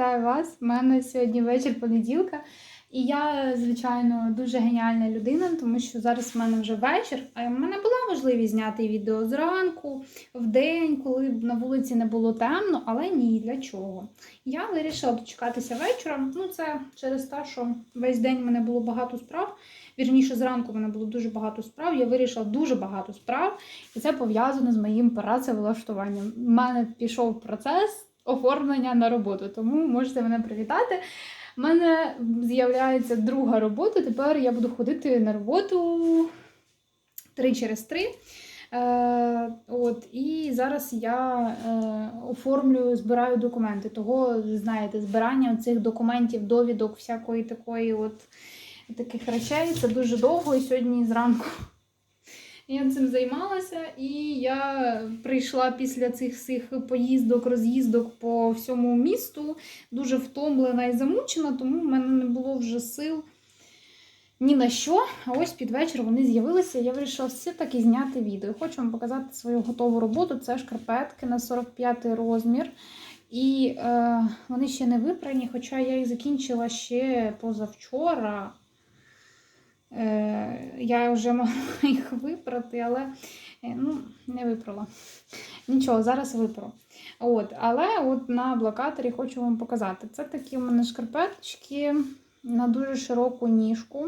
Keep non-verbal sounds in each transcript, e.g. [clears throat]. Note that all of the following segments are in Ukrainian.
Вітаю вас! У мене сьогодні вечір понеділка. І я, звичайно, дуже геніальна людина, тому що зараз в мене вже вечір, а в мене була можливість зняти відео зранку, в день, коли на вулиці не було темно, але ні, для чого. Я вирішила дочекатися вечора. Ну, це через те, що весь день в мене було багато справ. Вірніше, зранку в мене було дуже багато справ. Я вирішила дуже багато справ, і це пов'язано з моїм працевлаштуванням. У мене пішов процес оформлення на роботу, тому можете мене привітати. У мене з'являється друга робота. Тепер я буду ходити на роботу три через три. Е, от, І зараз я е, оформлюю, збираю документи. Того, знаєте, збирання цих документів, довідок, всякої такої от таких речей. Це дуже довго. І сьогодні зранку я цим займалася, і я прийшла після цих всіх поїздок, роз'їздок по всьому місту, дуже втомлена і замучена, тому в мене не було вже сил ні на що. А ось під вечір вони з'явилися. Я вирішила все-таки зняти відео. Хочу вам показати свою готову роботу. Це шкарпетки на 45 розмір. І е, вони ще не випрані, хоча я їх закінчила ще позавчора. Е, я вже [laughs] могла їх випрати, але е, ну, не випрала. Нічого, зараз випру. От, Але от на блокаторі хочу вам показати. Це такі у мене шкарпеточки на дуже широку ніжку.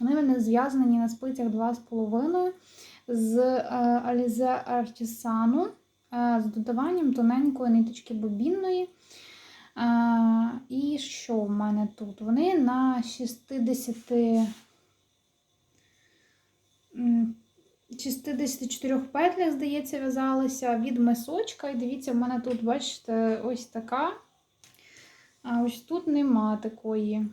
Вони в мене зв'язані на спицях 2,5 з е, Alize Artisan з додаванням тоненької ниточки бобінної. А, і що в мене тут? Вони на 60 м, 64 петлях, здається, в'язалися від мисочка. І дивіться, в мене тут, бачите, ось така. А ось тут нема такої.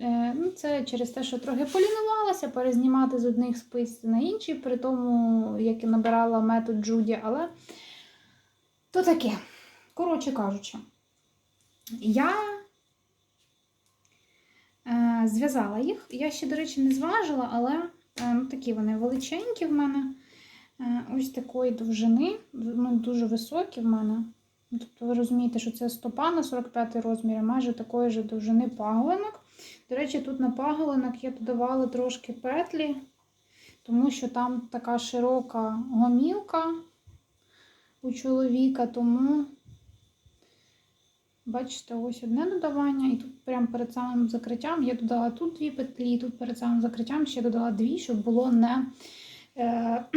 Е, ну, Це через те, що трохи полінувалася, перезнімати з одних спиць на інші, при тому, як і набирала метод Джуді, але то таке. Коротше кажучи, я е, зв'язала їх. Я ще, до речі, не зважила, але ну, такі вони величенькі в мене. Е, ось такої довжини, ну, дуже високі в мене. Тобто ви розумієте, що це стопа на 45 розмір, майже такої ж довжини паголинок. До речі, тут на паголинок я додавала трошки петлі, тому що там така широка гомілка у чоловіка, тому, бачите, ось одне додавання, і тут прямо перед самим закриттям я додала тут дві петлі, тут перед самим закриттям ще додала дві, щоб було не е, [clears throat]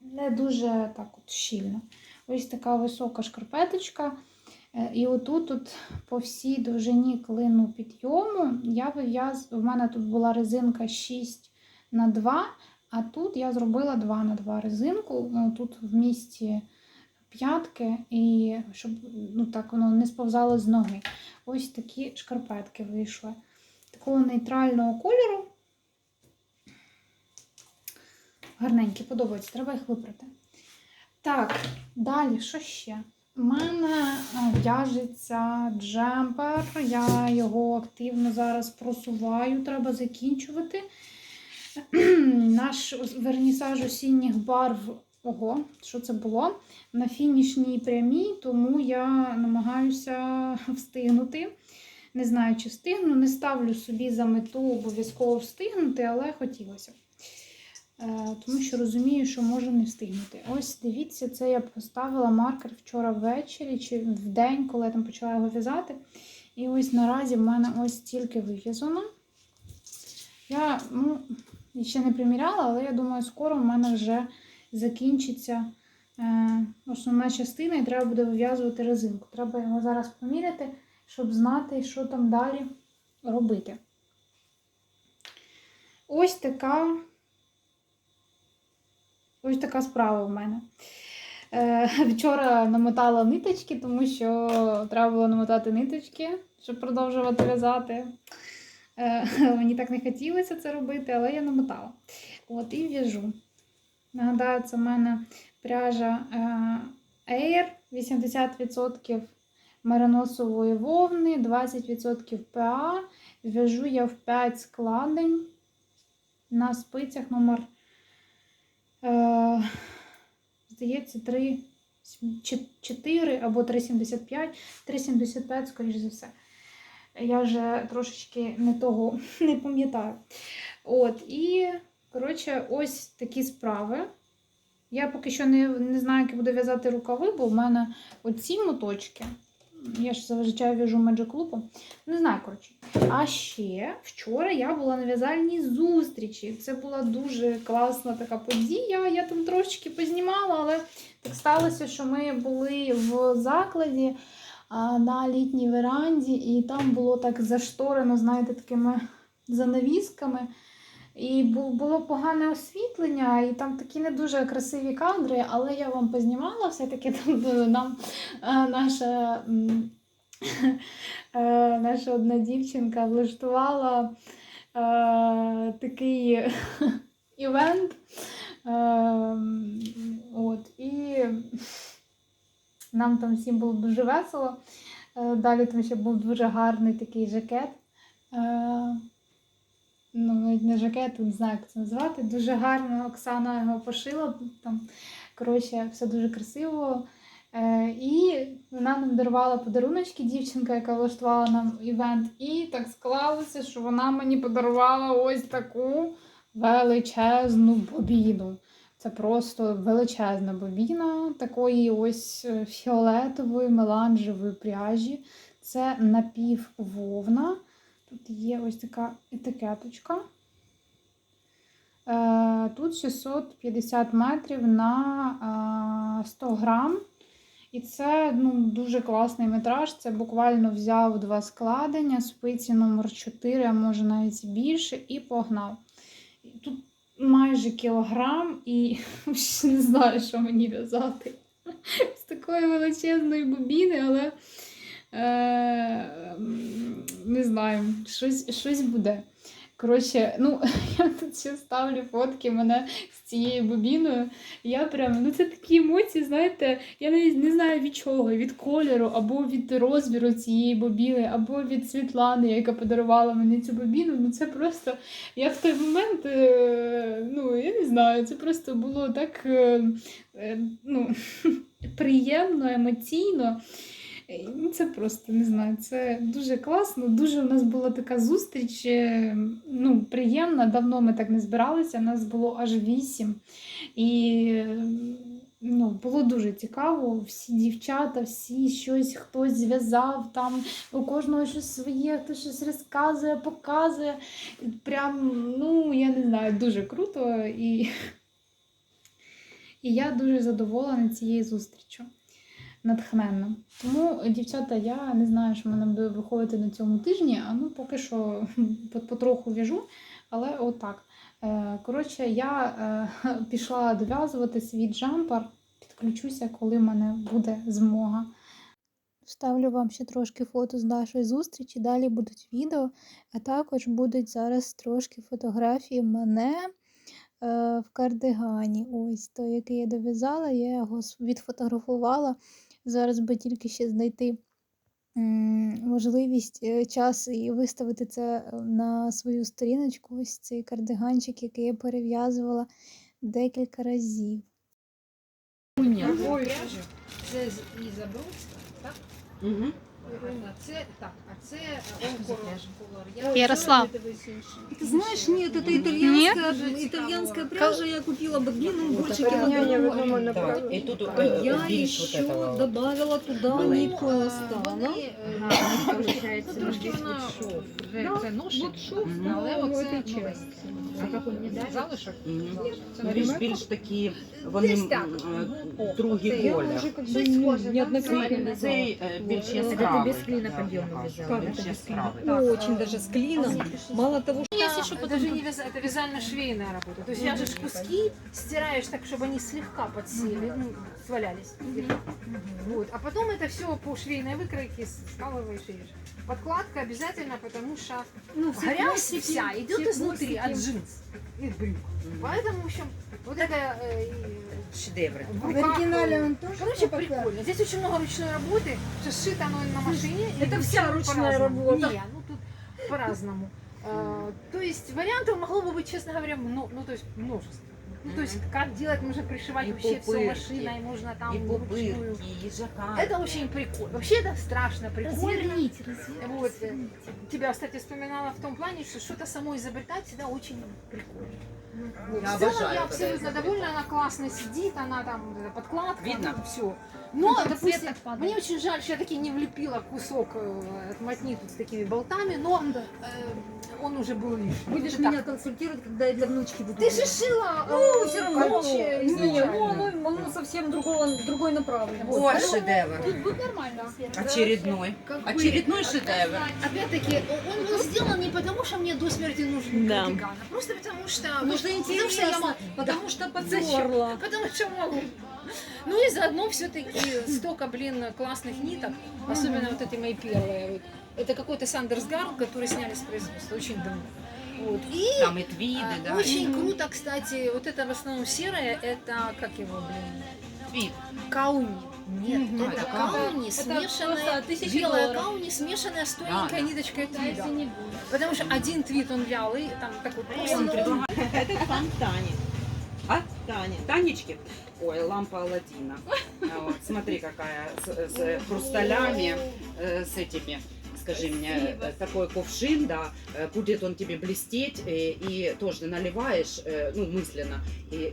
не дуже так от щільно. Ось така висока шкарпеточка. Е, І отут тут по всій довжині клину підйому я вив'язую, у мене тут була резинка 6 на 2 а тут я зробила 2 на 2 резинку. Ну, Тут в місці п'ятки, і щоб ну, так воно не сповзало з ноги. Ось такі шкарпетки вийшли. Такого нейтрального кольору. Гарненькі, подобаються, треба їх випрати. Так, далі, що ще? У мене в'яжеться джемпер, я його активно зараз просуваю, треба закінчувати. [clears throat] Наш вернісаж осінніх барв, ого, що це було? На фінішній прямій, тому я намагаюся [laughs] встигнути. Не знаю, чи встигну, не ставлю собі за мету обов'язково встигнути, але хотілося. Е, Тому що розумію, що можу не встигнути. Ось дивіться, це я поставила маркер вчора ввечері чи в день, коли я там почала його в'язати. І ось наразі в мене ось стільки вив'язано. Я ну, ще не приміряла, але я думаю, скоро в мене вже закінчиться е, основна частина, і треба буде вив'язувати резинку. Треба його зараз поміряти, щоб знати, що там далі робити. Ось така. Ось така справа в мене. Е, Вчора намотала ниточки, тому що треба було намотати ниточки, щоб продовжувати в'язати. Е, Мені так не хотілося це робити, але я намотала. От і в'яжу. Нагадаю, це в мене пряжа е, Air 80% мериносової вовни, 20% PA. В'яжу я в 5 складень на спицях номер Е, Здається, 3 4 або 3,75, 3,75, скоріш за все. Я вже трошечки не того [laughs] не пам'ятаю. От, і, коротше, ось такі справи. Я поки що не, не знаю, як буду в'язати рукави, бо в мене оці моточки. Я ж зазвичай в'яжу Magic Loop. Не знаю, коротше. А ще вчора я була на в'язальній зустрічі. Це була дуже класна така подія. Я там трошечки познімала, але так сталося, що ми були в закладі на літній веранді, і там було так зашторено, знаєте, такими занавісками. І було погане освітлення, і там такі не дуже красиві кадри, але я вам познімала все-таки [laughs] там е, нам е, наша, [laughs] е, наша одна дівчинка влаштувала такий [laughs] івент. От, і нам там всім було дуже весело. Далі там ще був дуже гарний такий жакет. Ну, навіть не жакет, не знаю, як це назвати. Дуже гарно Оксана його пошила. Там, коротше, все дуже красиво. Е, і вона нам дарувала подаруночки, дівчинка, яка влаштувала нам івент. І так склалося, що вона мені подарувала ось таку величезну бобіну. Це просто величезна бобіна такої ось е, фіолетової меланжевої пряжі. Це напіввовна. Тут є ось така етикеточка. Е, Тут 650 метрів на е, 100 грам. І це ну, дуже класний метраж. Це буквально взяв два складення, спиці номер 4, а може навіть більше, і погнав. Тут майже кілограм, і [laughs] не знаю, що мені в'язати з такої величезної бобіни, але е, не знаю, щось, щось буде. Коротше, ну, [laughs] я тут ще ставлю фотки мене з цією бобіною. Я прям, ну це такі емоції, знаєте, я навіть не знаю від чого, від кольору, або від розміру цієї бобіни, або від Світлани, яка подарувала мені цю бобіну. Ну це просто. Я в той момент, е, ну, я не знаю, це просто було так е, е, ну, [laughs] приємно, емоційно. Ну, Це просто не знаю, це дуже класно. Дуже у нас була така зустріч, е, ну, приємна. Давно ми так не збиралися, нас було аж вісім. І е, ну, було дуже цікаво. Всі дівчата, всі щось хтось зв'язав, там у кожного щось своє, хтось щось розказує, показує. Прям, ну, я не знаю, дуже круто. І, [laughs] і я дуже задоволена цією зустрічю натхненно. Тому, дівчата, я не знаю, що мене буде виходити на цьому тижні, а ну поки що [laughs] потроху в'яжу, але отак. Е, Коротше, я е, [laughs] пішла дов'язувати свій джампер, підключуся, коли в мене буде змога. Вставлю вам ще трошки фото з нашої зустрічі, далі будуть відео, а також будуть зараз трошки фотографії мене в кардигані. Ось той, який я дов'язала, я його відфотографувала. Зараз би тільки ще знайти можливість, е, час і виставити це е, на свою сторіночку. Ось цей кардиганчик, який я перев'язувала декілька разів. Це з Ізабровська, так? Угу. А це так, а це колор. Ярослав. Ты знаешь, нет, это итальянская, итальянская пряжа. Я купила бобину больше килограмма. Так, і тут А е, я більш еще вот этого. добавила туда Маленького. нитку Астана. Вони, виходить, трошки вона вже це ношена, Вот шов, Мгм. але ну, оце этой нове. части. А як він не залишок? Мгм. Це Ну, більш, нове. більш такі, вони Десь так. м, О, е, другий це Я колір. уже как бы Щось не- схоже, да? неоднократно Це- вязала. Цей е, більш Вот. яскравий. без кліна так, я підйомно кажу, в'язала. Більш Как это яскравий. Так. Очень даже с клином. Мало того, что Есть еще даже не вяз... это вязально-швейная работа. То есть вяжешь куски, стираешь так, чтобы они слегка подсели, ну, свалялись. Вот. А потом это все по швейной выкройке скалываешь и режешь. Подкладка обязательно, потому что ну, грязь вся идет все изнутри, хвостики. от джинс и от брюк. Поэтому, в общем, вот это э, и Шедеври. в В руках, оригинале э, он тоже Короче, такой? прикольно. Здесь очень много ручной работы. Все сшито оно на машине. и это вся всё ручная по-разному. работа. Не, ну тут по-разному. Э, То есть вариантов могло бы быть, честно говоря, мно- ну то есть множество. Ну то есть как делать, можно пришивать И вообще все пупырки, машиной, можно там И вручную. пупырки, и жака. Это очень прикольно. Вообще это страшно прикольно. Разверните, разверните. Вот. э, Тебя, кстати, вспоминала в том плане, что что-то само изобретать всегда очень прикольно. Вот. Я В целом обожаю, я абсолютно довольна, она классно сидит, она там вот подкладка, Видно? все. Но, Там допустим, мне очень жаль, что я таки не влепила кусок э, от мотни тут с такими болтами, но Да. э, он уже был лишний. Будешь Так. меня консультировать, когда я для внучки буду. Ты же шила, Ну, э, все равно. короче, Не, ну, ну, ну, совсем другого, другой направленности. О, шедевр. Тут будет нормально. Очередной. Как Очередной шедевр. Опять-таки, он был сделан не потому, что мне до смерти нужен Да. кардиган, а просто потому что... Потому что потому что я интересно, потому что подзорла. Потому что могу. Ну и заодно все-таки столько, блин, классных ниток, особенно вот эти мои первые. Вот. Это какой-то Сандерс Гарл, который сняли с производства очень давно. Вот. И Там и твиды, а, да. очень круто, кстати, вот это в основном серое, это, как его, блин, Твид. кауни. Нет, Мгм. это Это кауни, Это смешанная, просто тысячи белая долларов. кауни, смешанная с тоненькой Да. ниточкой Да, твида. если не будет. Потому что один твит, он вялый, там такой просто... [laughs] Это фан Тани. А? Тани. Танечки. Ой, лампа Аладдина. [laughs] А вот, смотри, какая с, с хрусталями, э, с этими. Скажи мне, э, такой кувшин, да, э, будет он тебе блестеть, э, и тоже наливаешь, ну, мысленно, и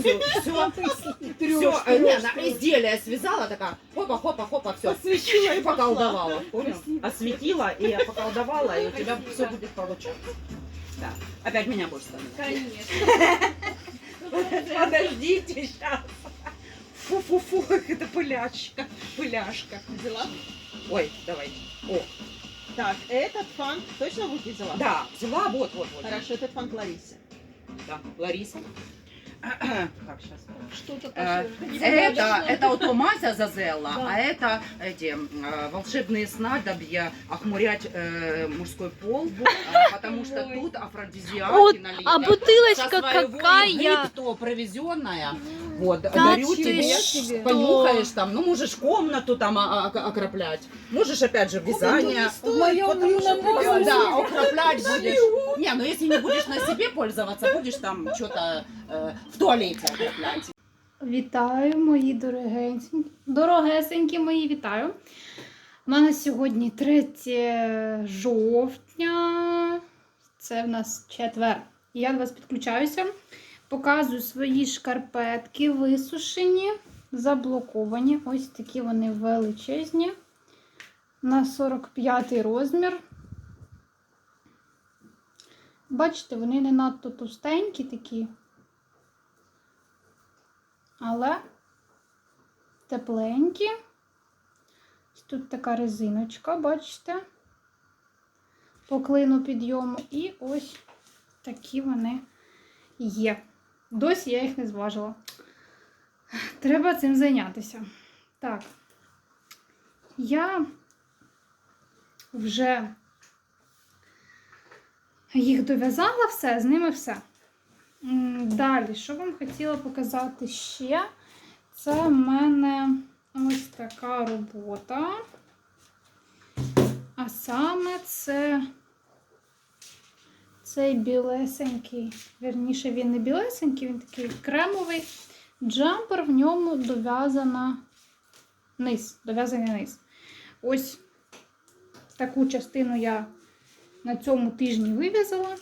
все, все, все, не, на изделие связала, такая, хопа, хопа, хопа, все, Освещила и и [laughs] поколдовала, понял? Осветила и поколдовала, и у тебя все будет получаться. Да. Опять меня будешь ставить. Конечно. [laughs] Подождите сейчас. Фу-фу-фу, [laughs] это пыляшка. Пыляшка. Взяла? Ой, давай. О, Так, этот фан точно будешь взяла? да, взяла, вот, вот, вот. Хорошо, этот фан Ларисе. Да, Лариса. Так, сейчас. Что Э, такое? Это, это вот Мася Зазелла, а это эти э, волшебные снадобья охмурять э, мужской пол, э, потому что тут афродизиаки Вот, налиты. а бутылочка какая? Египта привезенная. Вот, Да дарю тебе, что? понюхаешь там, ну можешь комнату там окроплять, можешь опять же вязание. В моем юном Да, окроплять будешь. Не, ну если не будешь на себе пользоваться, будешь там что-то э, в туалете окроплять. Вітаю, мої дорогесенькі. Дорогесенькі мої, вітаю. У мене сьогодні 3 жовтня. Це в нас четвер. Я до вас підключаюся. Показую свої шкарпетки висушені, заблоковані. Ось такі вони величезні. На 45 розмір. Бачите, вони не надто товстенькі такі але тепленькі. Тут така резиночка, бачите, по клину підйому. І ось такі вони є. Досі я їх не зважила. Треба цим зайнятися. Так, я вже їх дов'язала все, з ними все. Далі, що вам хотіла показати ще? Це в мене ось така робота. А саме це цей білесенький, верніше, він не білесенький, він такий кремовий. Джампер в ньому дов'язана низ, дов'язаний низ. Ось таку частину я на цьому тижні вив'язала.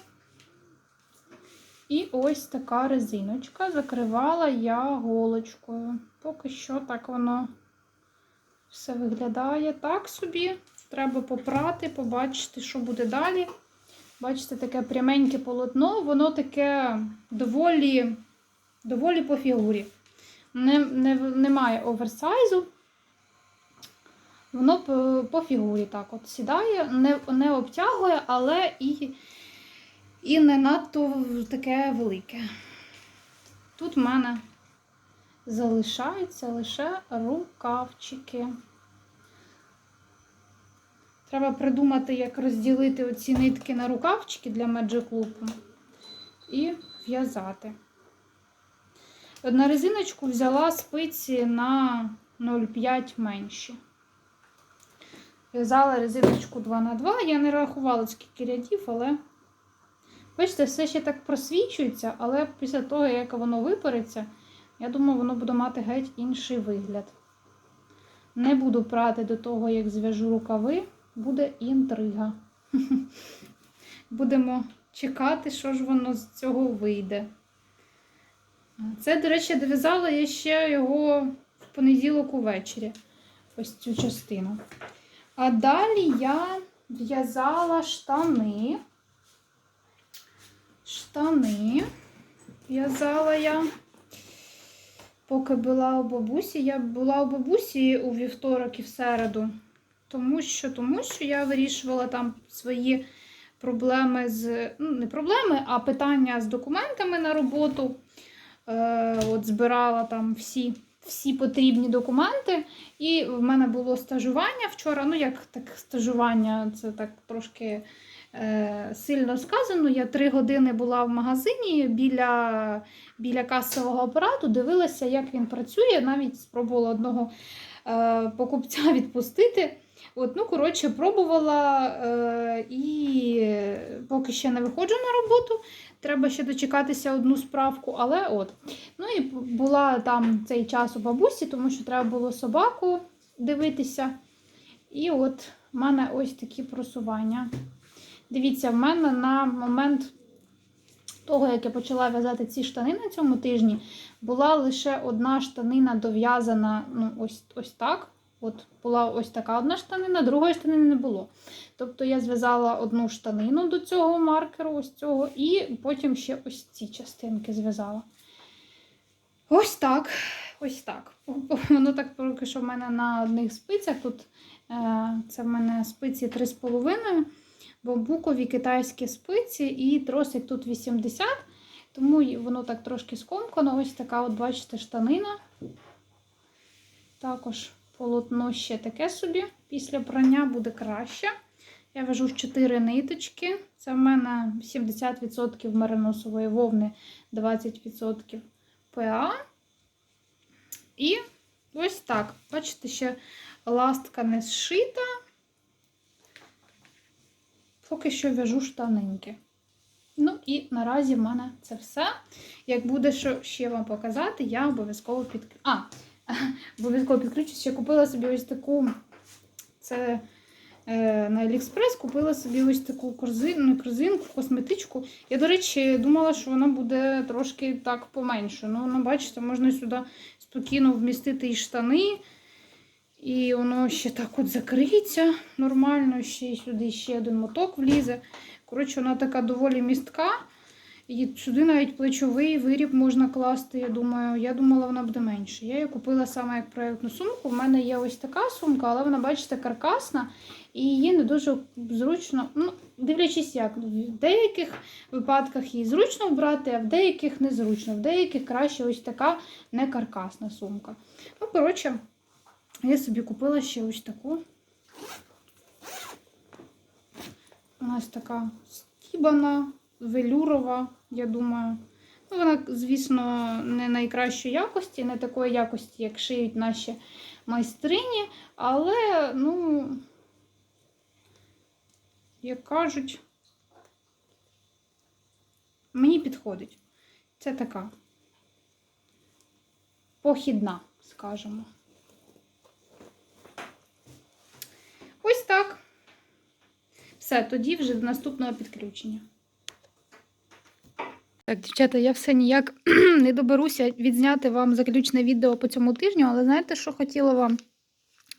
І ось така резиночка. Закривала я голочкою. Поки що так воно все виглядає так собі. Треба попрати, побачити, що буде далі. Бачите, таке пряменьке полотно, воно таке доволі, доволі по фігурі. Не, не, немає оверсайзу. Воно по, по фігурі так от сідає, не, не обтягує, але і і не надто таке велике. Тут в мене залишаються лише рукавчики. Треба придумати, як розділити оці нитки на рукавчики для Magic Loop і в'язати. На резиночку взяла спиці на 0,5 менші. В'язала резиночку 2х2. Я не рахувала, скільки рядів, але Бачите, все ще так просвічується, але після того, як воно випариться, я думаю, воно буде мати геть інший вигляд. Не буду прати до того, як зв'яжу рукави, буде інтрига. [laughs] Будемо чекати, що ж воно з цього вийде. Це, до речі, дов'язала я ще його в понеділок увечері. Ось цю частину. А далі я в'язала штани. Штани в'язала я. Поки була у бабусі, я була у бабусі у вівторок і в середу. Тому що, тому що я вирішувала там свої проблеми з. Ну, не проблеми, а питання з документами на роботу. Е, от збирала там всі, всі потрібні документи. І в мене було стажування вчора. Ну, як так, стажування, це так трошки е, сильно сказано. Я три години була в магазині біля, біля касового апарату, дивилася, як він працює. Навіть спробувала одного е, покупця [laughs] відпустити. От, ну, коротше, пробувала е, і поки ще не виходжу на роботу. Треба ще дочекатися одну справку, але от. Ну і була там цей час у бабусі, тому що треба було собаку дивитися. І от в мене ось такі просування. Дивіться, в мене на момент того, як я почала в'язати ці штани на цьому тижні, була лише одна штанина дов'язана ну, ось, ось так. От була ось така одна штанина, другої штанини не було. Тобто я зв'язала одну штанину до цього маркеру, ось цього, і потім ще ось ці частинки зв'язала. Ось так. Ось так. [laughs] Воно так поки що в мене на одних спицях. Тут е, це в мене спиці 3,5, бамбукові китайські спиці, і тросик тут 80, тому воно так трошки скомкано. Ось така, от, бачите, штанина. Також полотно ще таке собі. Після прання буде краще. Я вяжу 4 ниточки. Це в мене 70% мериносової вовни, 20% ПА. І ось так. Бачите, ще ластка не зшита. Поки що в'яжу штанинки. Ну і наразі в мене це все. Як буде що ще вам показати, я обов'язково підключу. А, [laughs] обов'язково підключусь. Ще купила собі ось таку. Це е, на Аліекспрес купила собі ось таку корзину, не корзинку, косметичку. Я, до речі, думала, що вона буде трошки так поменше. Ну, ну бачите, можна сюди спокійно вмістити і штани. І воно ще так от закриється нормально, ще сюди ще один моток влізе. Коротше, вона така доволі містка. І сюди навіть плечовий виріб можна класти. Я думаю, я думала, вона буде менше. Я її купила саме як проєктну сумку. У мене є ось така сумка, але вона, бачите, каркасна і її не дуже зручно. Ну, дивлячись, як в деяких випадках її зручно вбрати, а в деяких незручно. В деяких краще ось така не каркасна сумка. Ну, коротше, я собі купила ще ось таку. У нас така стібана, велюрова, я думаю. Ну, вона, звісно, не найкращої якості, не такої якості, як шиють наші майстрині, але, ну, як кажуть, мені підходить. Це така похідна, скажімо. Ось так. Все, тоді вже до наступного підключення. Так, дівчата, я все ніяк [clears throat] не доберуся відзняти вам заключне відео по цьому тижню, але знаєте, що хотіла вам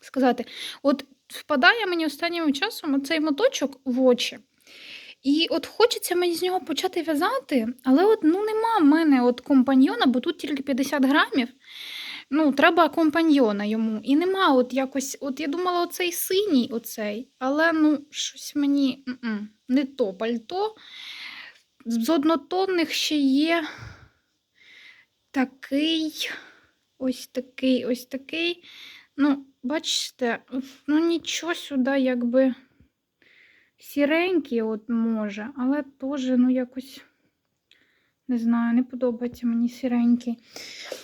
сказати? От впадає мені останнім часом оцей моточок в очі. І от хочеться мені з нього почати в'язати, але от ну нема в мене от компаньйона, бо тут тільки 50 грамів. Ну, треба компаньйона йому. І нема от якось, от я думала, оцей синій, оцей, але ну, щось мені не то пальто. З однотонних ще є такий, ось такий, ось такий. Ну, бачите, ну нічого сюди, якби сіренький от може, але теж, ну, якось, не знаю, не подобається мені сіренький.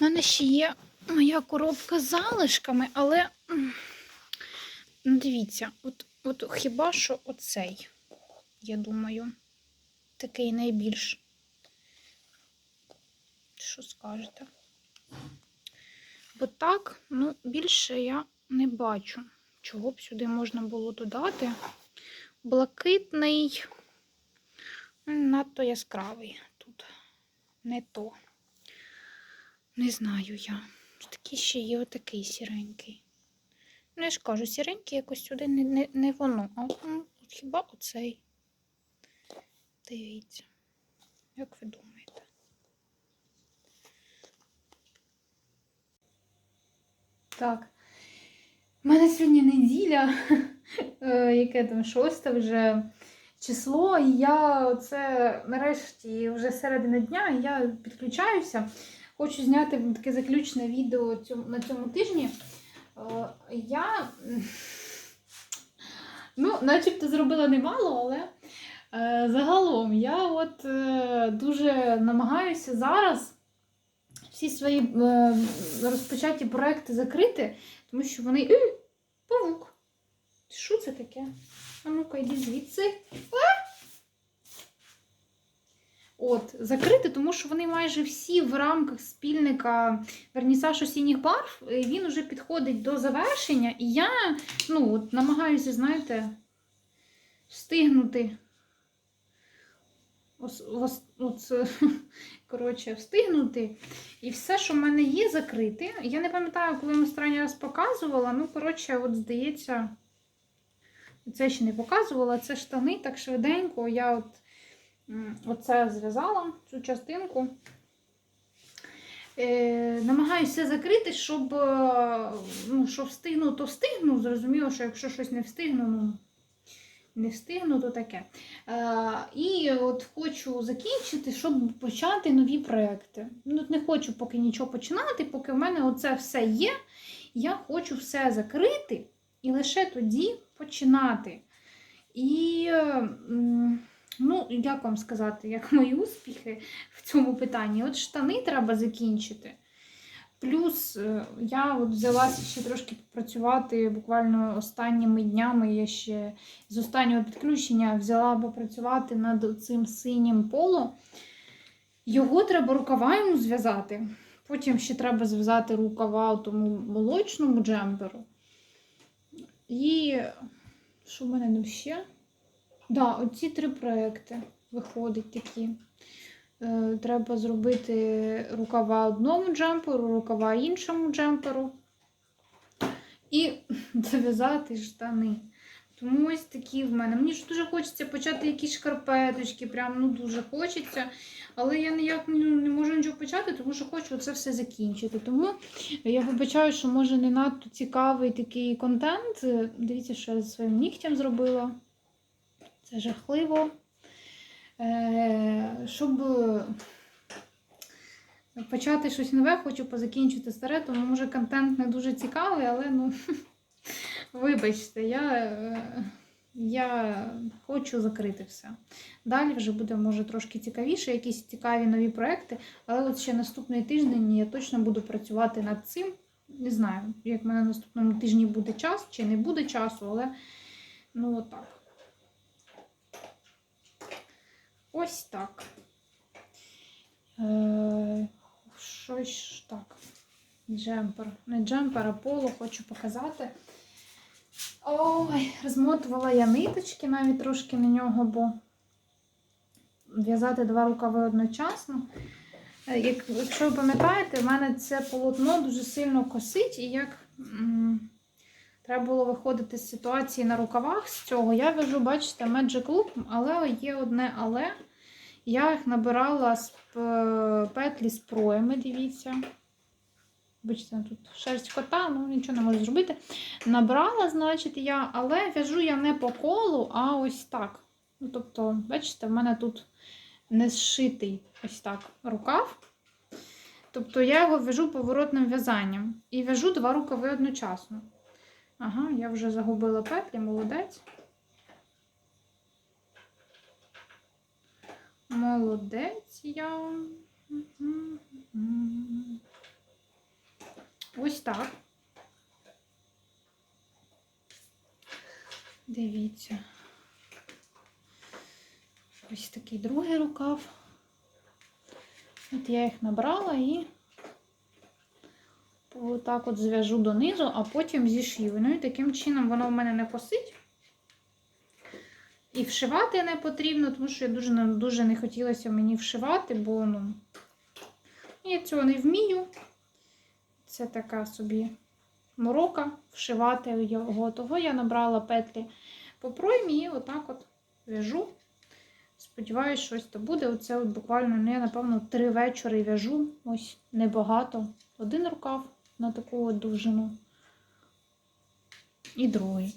У мене ще є моя коробка з залишками, але дивіться, от, от хіба що оцей, я думаю. Такий найбільш. Що скажете? Бо так, ну, більше я не бачу, чого б сюди можна було додати. Блакитний, надто яскравий тут. Не то. Не знаю я. Такий ще є отакий сіренький. Ну, я ж кажу, сіренький якось сюди не, не, не воно. А от, хіба оцей? Дивіться. Як ви думаєте? Так. У мене сьогодні неділя, [laughs] е, яке там шосте вже число, і я оце нарешті вже середина дня, і я підключаюся. Хочу зняти таке заключне відео на цьому тижні. Е, Я, [laughs] ну, начебто зробила немало, але загалом я от е, дуже намагаюся зараз всі свої е, розпочаті проекти закрити, тому що вони. Е, павук! Що це таке? А ну-ка, йди звідси. От, закрити, тому що вони майже всі в рамках спільника Вернісаж осінніх барв. Він уже підходить до завершення, і я ну, от, намагаюся, знаєте, встигнути. Ос, ос, от, [laughs] коротше, встигнути. І все, що в мене є, закрити. Я не пам'ятаю, коли я останній раз показувала. Ну, коротше, от здається, це ще не показувала. Це штани так швиденько. Я от оце зв'язала, цю частинку. Е, намагаюся закрити, щоб, е, ну, що встигну, то встигну. Зрозуміло, що якщо щось не встигну, ну не встигну, то таке. Е, і от хочу закінчити, щоб почати нові проекти. Ну, не хочу поки нічого починати, поки в мене оце все є. Я хочу все закрити і лише тоді починати. І, ну, як вам сказати, як мої успіхи в цьому питанні? От штани треба закінчити. Плюс е, я от взялася ще трошки попрацювати буквально останніми днями. Я ще з останнього підключення взяла попрацювати над цим синім поло. Його треба рукава йому зв'язати. Потім ще треба зв'язати рукава тому молочному джемперу. І що в мене там ще? Да, оці три проекти виходять такі. Е, Треба зробити рукава одному джемперу, рукава іншому джемперу. І [laughs] зав'язати штани. Тому ось такі в мене. Мені ж дуже хочеться почати якісь шкарпеточки, прям ну дуже хочеться. Але я ніяк не можу нічого почати, тому що хочу це все закінчити. Тому я вибачаю, що може не надто цікавий такий контент. Дивіться, що я зі своїм нігтям зробила. Це жахливо. Е, щоб почати щось нове, хочу позакінчити старе, тому може контент не дуже цікавий, але ну, [laughs] вибачте, я, е, я хочу закрити все. Далі вже буде, може, трошки цікавіше, якісь цікаві нові проекти, але от ще наступний тиждень я точно буду працювати над цим. Не знаю, як в мене наступному тижні буде час чи не буде часу, але ну отак. Ось так. Е, щось так. Джемпер. Не джемпер, а поло хочу показати. Ой, розмотувала я ниточки навіть трошки на нього, бо в'язати два рукави одночасно. Е, Як, якщо ви пам'ятаєте, в мене це полотно дуже сильно косить, і як треба було виходити з ситуації на рукавах з цього, я вяжу, бачите, Magic Loop, але є одне але. Я їх набирала з петлі з проями, дивіться. Бачите, тут шерсть кота, ну нічого не можу зробити. Набрала, значить, я, але в'яжу я не по колу, а ось так. Ну, тобто, бачите, в мене тут не зшитий ось так рукав. Тобто я його в'яжу поворотним в'язанням. І в'яжу два рукави одночасно. Ага, я вже загубила петлі, молодець. Молодець я. Ось так. Дивіться. ось такий другий рукав. От я їх набрала і отак от зв'яжу донизу, а потім зішью. Ну і таким чином воно в мене не косить. І вшивати не потрібно, тому що я дуже, дуже не хотілося мені вшивати, бо ну, я цього не вмію. Це така собі морока вшивати його. Того я набрала петлі по проймі і отак от в'яжу. Сподіваюсь, щось то буде. Оце от буквально, ну, я, напевно, три вечори в'яжу. Ось небагато. Один рукав на таку от довжину. І другий.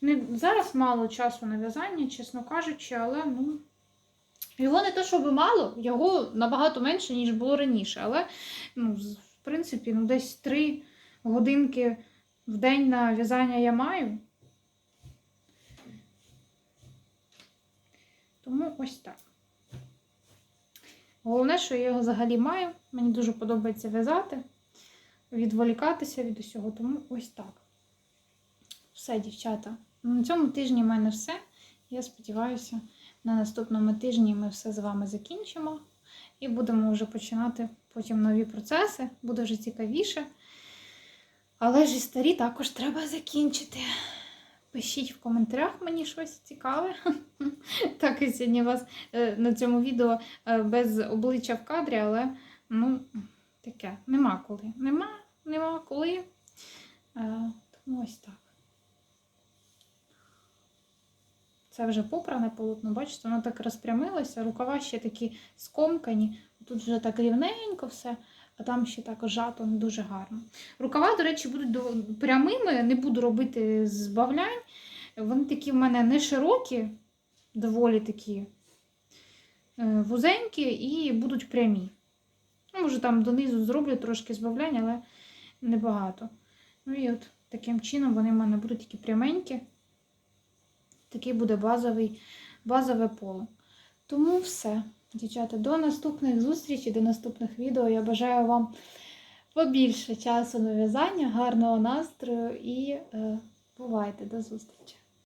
Не, зараз мало часу на в'язання, чесно кажучи, але ну. Його не те, щоб мало, його набагато менше, ніж було раніше. Але, ну, в принципі, ну, десь три годинки в день на в'язання я маю. Тому ось так. Головне, що я його взагалі маю. Мені дуже подобається в'язати, відволікатися від усього, тому ось так. Все, дівчата. На цьому тижні в мене все. Я сподіваюся, на наступному тижні ми все з вами закінчимо і будемо вже починати потім нові процеси. Буде вже цікавіше. Але ж і старі також треба закінчити. Пишіть в коментарях мені щось цікаве. [laughs] Так, і сьогодні вас е, на цьому відео е, без обличчя в кадрі, але ну, таке, нема коли. Нема, нема коли. Е, Тому ось так. Це вже попране полотно, бачите, воно так розпрямилося, рукава ще такі скомкані. Тут вже так рівненько все, а там ще так жато не дуже гарно. Рукава, до речі, будуть прямими, не буду робити збавлянь. Вони такі в мене не широкі, доволі такі е, вузенькі і будуть прямі. Може, там донизу зроблю трошки збавлянь, але небагато. Ну і от таким чином вони в мене будуть такі пряменькі. Такий буде базовий, базове поле. Тому все. Дівчата, до наступних зустрічей, до наступних відео. Я бажаю вам побільше часу на в'язання, гарного настрою і е, бувайте до зустрічі!